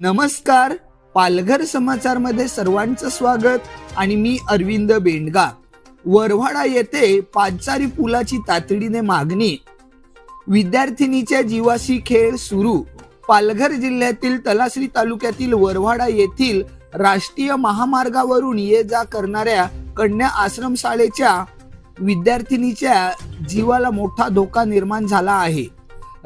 नमस्कार पालघर समाचारमध्ये सर्वांचं स्वागत आणि मी अरविंद बेंडगा. वरवाडा येथे पाचारी पुलाची तातडीने मागणी. विद्यार्थिनीच्या जीवाशी खेळ सुरू. पालघर जिल्ह्यातील तलासरी तालुक्यातील वरवाडा येथील राष्ट्रीय महामार्गावरून ये जा करणाऱ्या कन्या आश्रमशाळेच्या विद्यार्थिनीच्या जीवाला मोठा धोका निर्माण झाला आहे.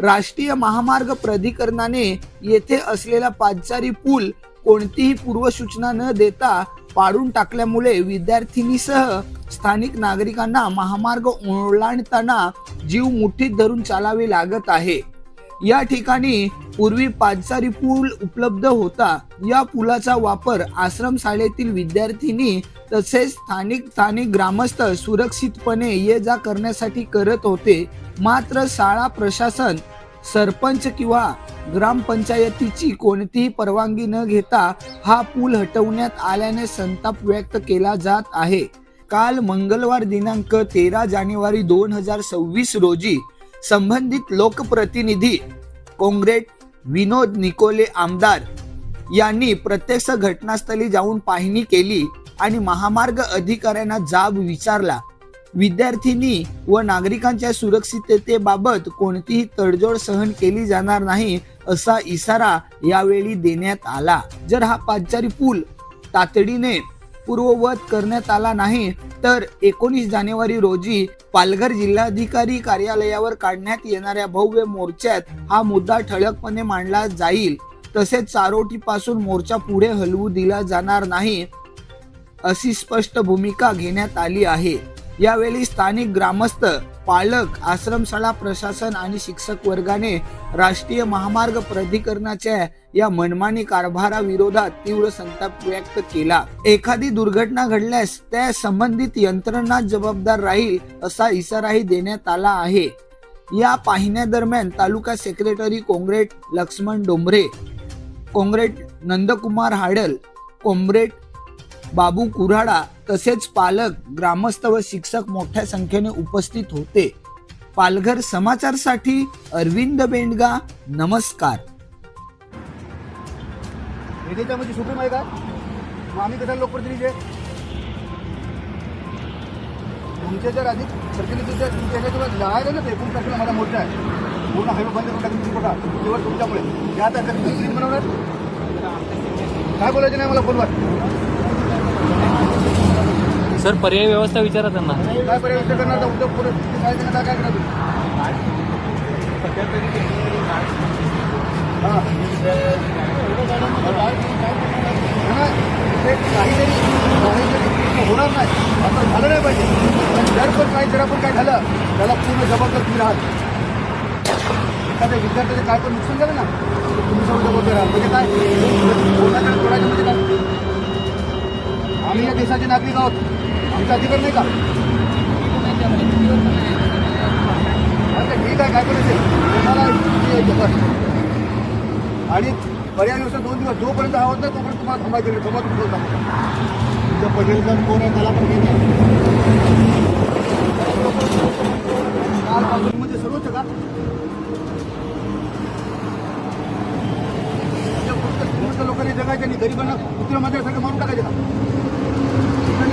राष्ट्रीय महामार्ग प्राधिकरणाने येथे असलेला पादचारी पूल कोणतीही पूर्वसूचना न देता पाडून टाकल्यामुळे विद्यार्थिनीसह स्थानिक नागरिकांना महामार्ग ओलांडताना जीव मुठीत धरून चालावे लागत आहे. या ठिकाणी पूर्वी पादचारी पूल उपलब्ध होता. या पुलाचा वापर आश्रम शाळेतील विद्यार्थिनी तसेच स्थानिक स्थानिक ग्रामस्थ सुरक्षितपणे ये जा करण्यासाठी करत होते. मात्र शाळा प्रशासन सरपंच किंवा ग्रामपंचायतीची कोणतीही परवानगी न घेता हा पूल हटवण्यात आल्याने संताप व्यक्त केला जात आहे. काल मंगळवार दिनांक तेरा जानेवारी दोन हजार सव्वीस रोजी संबंधित लोकप्रतिनिधी काँग्रेस विनोद निकोले आमदार यांनी प्रत्यक्ष घटनास्थळी जाऊन पाहणी केली आणि महामार्ग अधिकाऱ्यांना जाब विचारला. विद्यार्थिनी व नागरिकांच्या सुरक्षिततेबाबत कोणतीही तडजोड सहन केली जाणार नाही असा इशारा यावेळी देण्यात आला. जर हा पादचारी पूल तातडीने पूर्ववत करण्यात आला नाही तर एकोणीस जानेवारी रोजी पालघर जिल्हाधिकारी कार्यालयावर काढण्यात येणाऱ्या भव्य मोर्चात हा मुद्दा ठळकपणे मांडला जाईल. तसेच चारोटीपासून मोर्चा पुढे हलवू दिला जाणार नाही अशी स्पष्ट भूमिका घेण्यात आली आहे. यावेळी स्थानिक ग्रामस्थ पालक आश्रमशाळा प्रशासन आणि शिक्षक वर्गाने राष्ट्रीय महामार्ग प्राधिकरणाच्या या मनमानी कारभाराविरोधात तीव्र संताप व्यक्त केला. एखादी दुर्घटना घडल्यास त्या संबंधित यंत्रणा जबाबदार राहील असा इशाराही देण्यात आला आहे. या पाहण्यादरम्यान तालुका secretary comrade Laxman Dombre comrade Nandkumar Hadal comrade Babu Kurhada तसेच पालक ग्रामस्थ व शिक्षक मोठ्या संख्येने उपस्थित होते. पालघर समाचारसाठी अरविंद बेंडगा नमस्कार. हे त्याच्यामध्ये सुप्रीम आहे का? मग आम्ही कसा लोकप्रतिनिधी आहे? तुमच्या जर अधिक प्रतिनिधीच्या तुमच्या ह्याच्यात लढायला ना ते एकूण तारखेला मला मोठं आहे. पूर्ण हायवे बंद करून टाकून कोटा केवळ तुमच्यामुळे. या आता सुप्रीम बनवणार? काय बोलायचं नाही मला फोनवर? सर पर्यायी व्यवस्था विचारा त्यांना. काय पर्याय व्यक्त करणार? उद्योग पुढे काय करणार? काय करणार ते? काहीतरी होणार नाही असं झालं नाही. पाहिजे पण जर पण काही जर पण काय झालं त्याला पूर्ण जबाबदार तुम्ही राहाल एखाद्या विद्यार्थ्याचं काय पण नुकसान झालं ना तर तुम्ही सर्व जबाबदार राहाल म्हणजे काय म्हणजे काय आम्ही या देशाचे नागरिक आहोत. आमचा अधिकार नाही का? ठीक आहे काय बस आणि पर्याय व्यवस्था दोन दिवस जोपर्यंत हा होत नाही तोपर्यंत तुम्हाला थांबायचं थांबा बोलता. तुमच्या पटेलकर कोण आहे त्याला पण कालपासून म्हणजे सर्वच का? लोकांनी जगायचे आणि गरिबांना कुत्र्या माझ्यासारखं मारून टाकायचे का?